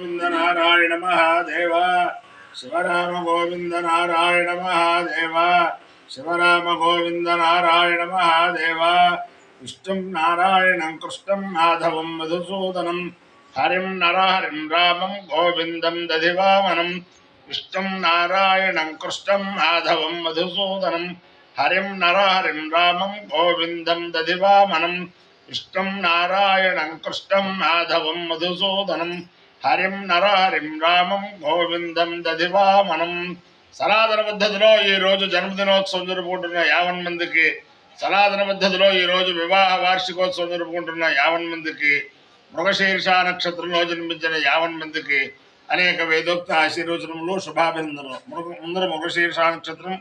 గోవింద నారాయణ మహాదేవ శివరామ గోవింద నారాయణ మహాదేవ శివరామ గోవింద నారాయణ మహాదేవ విష్ణుం నారాయణం కృష్ణం మాధవం మధుసూదనం హరిం నరహరిం రామం గోవిందం దధివామనం విష్ణుం నారాయణం కృష్ణం మాధవం మధుసూదనం హరిం నరహరిం రామం గోవిందం దధివామనం విష్ణుం నారాయణం కృష్ణం మాధవం మధుసూదనం హరిం నరహరిం రామం గోవిందం దధివామనం. సనాతన పద్ధతిలో ఈ రోజు జన్మదినోత్సవం జరుపుకుంటున్న యావన్ మందికి సనాతన పద్ధతిలో ఈ రోజు వివాహ వార్షికోత్సవం జరుపుకుంటున్న యావన్ మందికి మృగశీర్ష నక్షత్రంలో జన్మించిన యావన్ మందికి అనేక వేదోక్త ఆశీర్వచనములు శుభాభినందనలు. మృగ ముందర మృగశీర్ష నక్షత్రం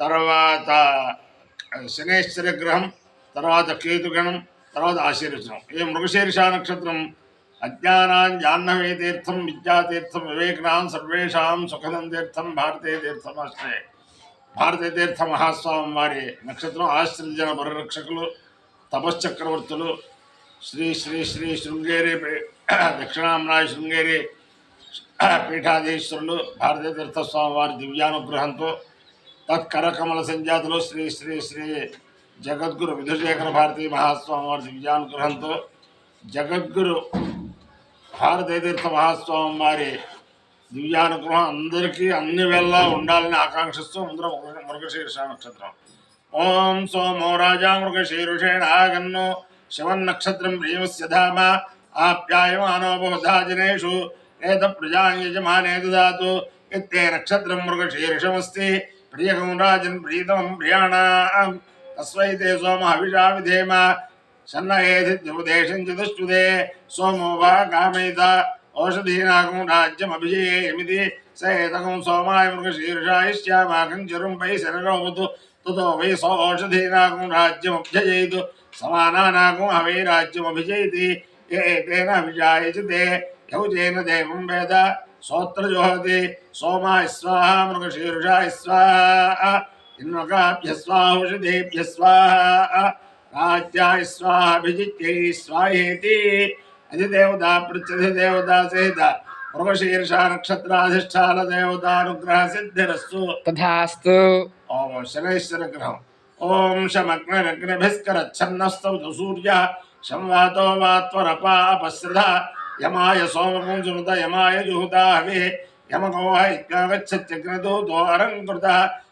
తర్వాత శనేశ్వర గ్రహం తర్వాత కేతుగణం తర్వాత ఆశీర్వచనం. ఈ మృగశీర్ష నక్షత్రం అజ్ఞానాన్ జాహ్నవే తీర్థం విద్యాతీర్థం వివేకనాం సర్వేషాం సుఖదం తీర్థం భారతీయ తీర్థం అష్టే. భారతీయ తీర్థ మహాస్వామి వారి నక్షత్రం ఆశ్రజన పరిరక్షకులు తపశ్చక్రవర్తులు శ్రీ శ్రీ శ్రీ శృంగేరి పీ- శృంగేరి పీఠాధీశ్వరులు భారతీయ తీర్థస్వామి వారి దివ్యానుగ్రహంతో తత్కరకమల సంజాతులు శ్రీ శ్రీ శ్రీ జగద్గురు విధుశేఖర భారతీ మహాస్వామి వారి దివ్యానుగ్రహంతో జగద్గురు భారతీయతీర్థ మహాస్వామి వారి దివ్యానుగ్రహం అందరికీ అన్ని వేళలా ఉండాలని ఆకాంక్షిస్తూ ముందర మృగశీర్ష నక్షత్రం. ఓం సోమో రాజా మృగశీరుషేణ ఆగన్ను శివన్నక్షత్రం ప్రియమస్య ధామ. ఆప్యాయమానో జనేషు ఏత ప్రజాయజమానే దాతు దదాతు ఇత్తే నక్షత్రం మృగశీర్షమస్తి. ప్రియకం రాజన్ ప్రీతమం ప్రియాణ. తస్వైతే సోమ అభిషా విధేమ సన్నయేధిద్యుపదేశం చతుష్టుదే సోమో వా కామేత ఓషధీనాకం రాజ్యమభిజయేమితి సేతకం సోమాయ మృగశీర్షాయిష్యామాకం చరుం వై శనరోవతు తతో వై సోషధీనాకం రాజ్యమభ్యజయతు సమానానాకం హవై రాజ్యమభిజయతి ఏతేన అభిజాయచతే యౌజేన దేవం వేద సోత్రజోహతి సోమాయ స్వాహ మృగశీర్షాయ స్వాహ ఇన్వకాభ్య స్వాహ రాజ్యాయ స్వాహ స్వాహేతి అధిదేవత ప్రత్యధిదేవత సహిత మృగశీర్ష నక్షత్రాధిష్టాన దేవతానుగ్రహ సిద్ధిరస్సు తథాస్తు ఓం శనైశ్వర గ్రహం ఓం శమగ్నరగ్నభిస్కరచ్ఛన్నస్తౌతు సూర్య సంవాతో వాత్వరపాపశ్రధ యమాయ సోమపుంసునుత యమాయ జుహుతా హవి యమగోహ ఇత్యాగచ్చగ్నదూతో అరంకృత ప్రజాపతేన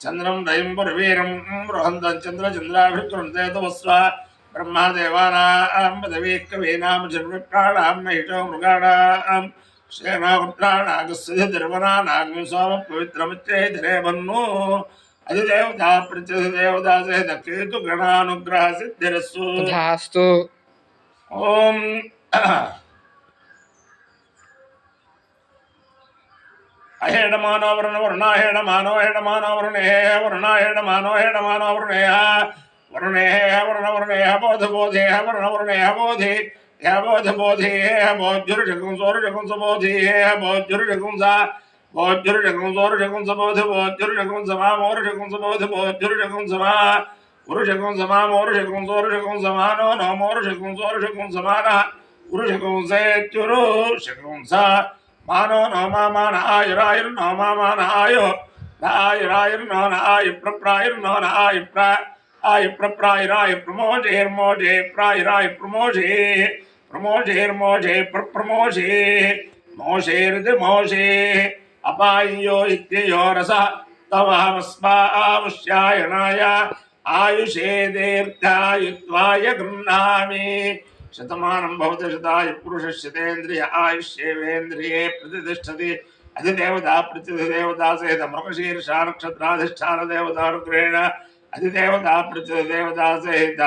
చంద్రం రయం పురవీరం బృహంతం చంద్ర చంద్రాభికృంతే తమస్వ బ్రహ్మదేవానాం పదవీ కవీనాం జన్మప్రాణాం నహిషో మృగాణాం సేనాపుత్రాణాగస్య ధర్మనానాగం సోమ పవిత్రమిత్యేధరే మన్ను అధిదేవతా ప్రత్యధిదేవతా సహిత కేతు గణానుగ్రహ సిద్ధిరస్సు. ఓం अहेडमानो वरुण वरुणा हेडमानो हेडमानो वरुणेः वरुणा हेडमानो हेडमानो वरुणेः वरुणेः वरुण वरुणेः बोध बोधे बोधेः वरुण वरुणेः बोधे हे बोध बोधे हे बोध जुर जगुं बोध्युरुजगुंसोरुजगुंस बोधेः बोध्युरुजगुंस बोध्युरुजगुंसोरुजगुंस बोध बोध्युरुजगुंस मा मोरुजगुंस बोध बोध्युरुजगुंस मा उरुजगुंस मा मोरुजगुंसोरुजगुंस मा नो नो से, चुरु जगुं सा। మానో నో మామాన ఆయురాయుర్ నో మామాన ఆయో నాయురాయుర్ నో నాయు ప్రప్రాయురు నో నాయు ప్ర ఆయు ప్రప్రాయురాయు ప్రమోజేర్మోజే ప్రాయురాయు ప్రమోజే ప్రమోజేర్మోజే ప్రమోజే మోషేరిది మోషే అపాయో ఇత్యయో రస తవహమస్మాముష్యాయణాయ ఆయుషే దీర్ఘాయుత్వాయ గృహ్ణామి శతమానం భవతి శతాయు పురుషశతేంద్రియ ఆయుష్యేవేంద్రియే ప్రతిష్టతి. అధిదేవతా ప్రతిదేవతా సహిత మృగశీర్ష నక్షత్రాధిష్టాన దేవతానుగ్రహేణ అధిదేవతా ప్రతిదేవతా సహిత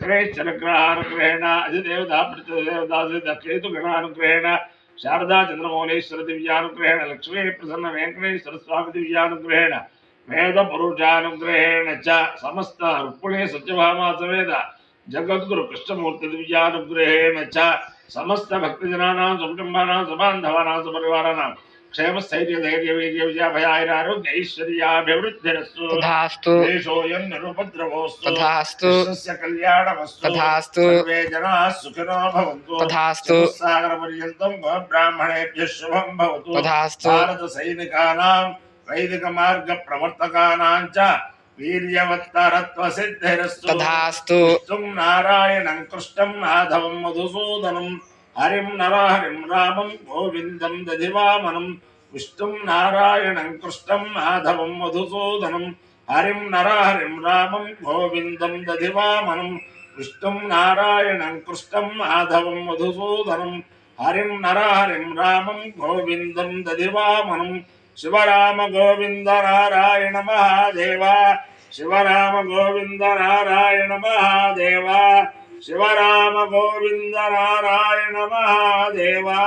శ్రేష్ఠనుగ్రహానుగ్రహేణ అధిదేవతా ప్రతిదేవతా సహిత కేతుగణానుగ్రహేణ శారదా చంద్రమౌళేశ్వర దివ్యానుగ్రహేణ. లక్ష్మీ ప్రసన్న వెంకటేశ్వర స్వామి దివ్యానుగ్రహేణ. వేద పురుషానుగ్రహేణ చ. సమస్త రుక్మిణీ సత్యభామా సమేత. జగద్గురు కృష్ణమూర్తి దివ్యానుగ్రహేణ చ సమస్త భక్తజనానాం సుకుటుంబానాం సుబాంధవానాం సుపరివారాణం క్షేమ స్థైర్య ధైర్య వీర్య విజయ భయాయ ఆరోగ్య ఐశ్వర్యాభివృద్ధిరస్సు తథాస్తు దేశోయం నిరుపద్రవోస్తు. తథాస్తు. విశ్వస్య కళ్యాణమస్తు. తథాస్తు. సర్వే జనాः సుఖినో భవంతు. తథాస్తు. సాగర పర్యంతం బ్రాహ్మణేభ్యः శుభం భవతు. తథాస్తు. భారత సైనికానాం వైదిక మార్గ ప్రవర్తకానాం చ తథాస్తు. నారాయణం కృష్ణం మాధవం మధుసూదనం హరిం నరహరిం రామం గోవిందం దధివామనం విష్ణుం నారాయణం కృష్ణం మాధవం మధుసూదనం హరిం నరహరిం రామం గోవిందం దధివామనం విష్ణుం నారాయణం కృష్ణం మాధవం మధుసూదనం హరిం నరహరిం రామం గోవిందం దధివామనం శివరామ గోవింద నారాయణ మహాదేవ శివరామ గోవింద నారాయణ మహాదేవ శివరామ గోవింద నారాయణ మహాదేవా.